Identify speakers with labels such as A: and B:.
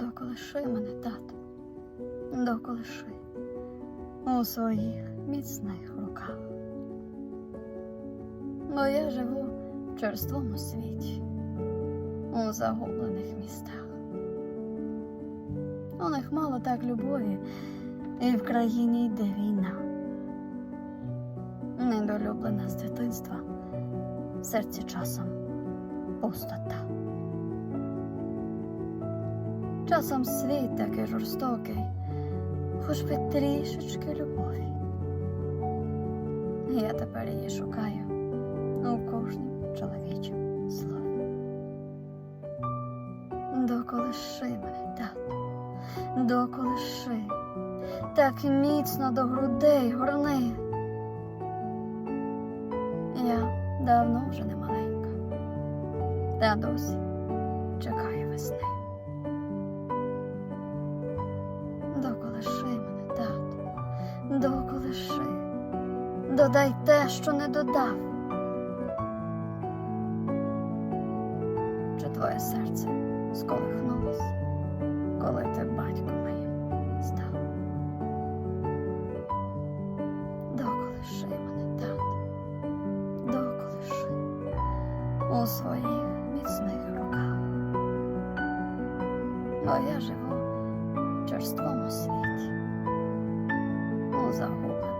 A: Доколиши мене, тато, доколиши у своїх міцних руках. Бо я живу в черствому світі, у загублених містах. У них мало так любові, і в країні йде війна. Недолюблена з дитинства, в серці часом пустота. Часом світ такий жорстокий, хоч би трішечки любові. Я тепер її шукаю у кожнім чоловічому слові. Доколиши мене, тато, доколиши, так міцно до грудей горни. Я давно вже не маленька, та досі доколиши, додай те, що не додав. Чи твоє серце сколихнулось, коли ти батько моїм став? Доколиши мене, тато, доколиши у своїх міцних руках. Бо я живу в черствому світі, у загублених містах.